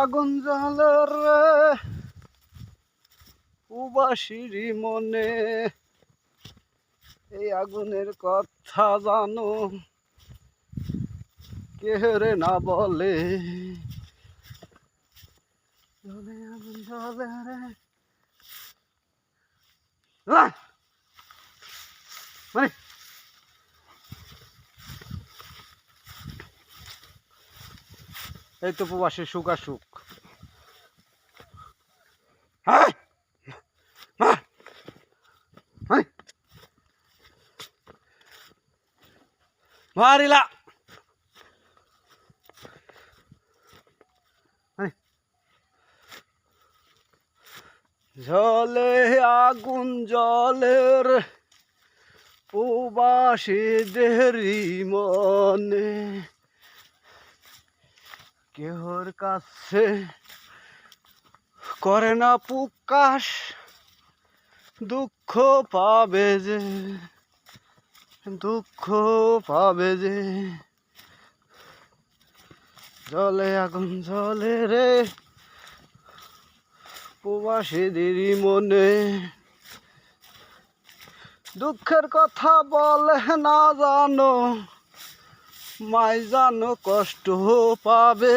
আগুন জ্বালার উবাসিরি মনে এই আগুনের কথা জানো। কেহরে না বলে? আগুন জ্বলে মানে এই তো প্রবাসী সুখ আর সুখ। হ্যাঁ? হ্যাঁ। জলে আগুন জলের প্রবাসীদেরই মনে কেহর কাছে করে না প্রকাশ, দুঃখ পাবে যে, দুঃখ পাবে যে। জলে আগুন জলে রে প্রবাসীদেরই মনে। দুঃখের কথা বলে না জানো মাই জানো কষ্ট পাবে,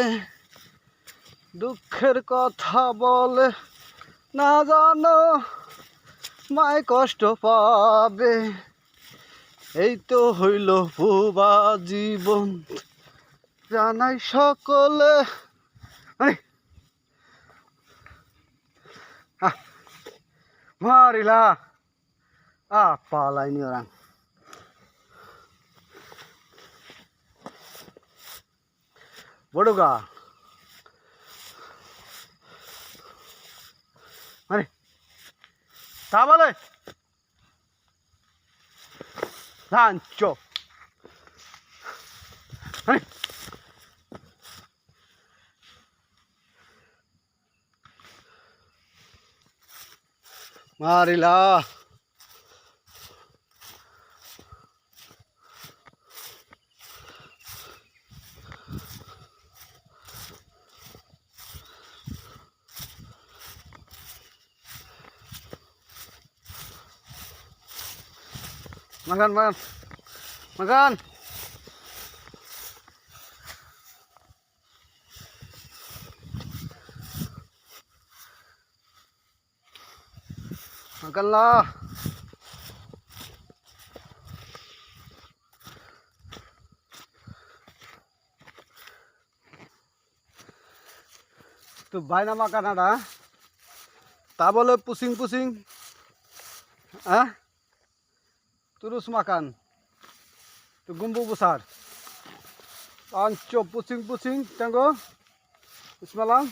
দুঃখের কথা বলে না জানো মাই কষ্ট পাবে। এই তো হইল ভুবা জীবন, জানাই সকলে। মারিলা। আ পালাইনি ওরা বড়গা আরে তা বলে লাঞ্চো আরে মারিলা Makan, makan. Makan. Makanlah. তো বাইনা মাকানাটা তা বলে পুসিং পুসিং হ্যাঁ terus makan tu gumbu besar anco pusing-pusing tengok bismillah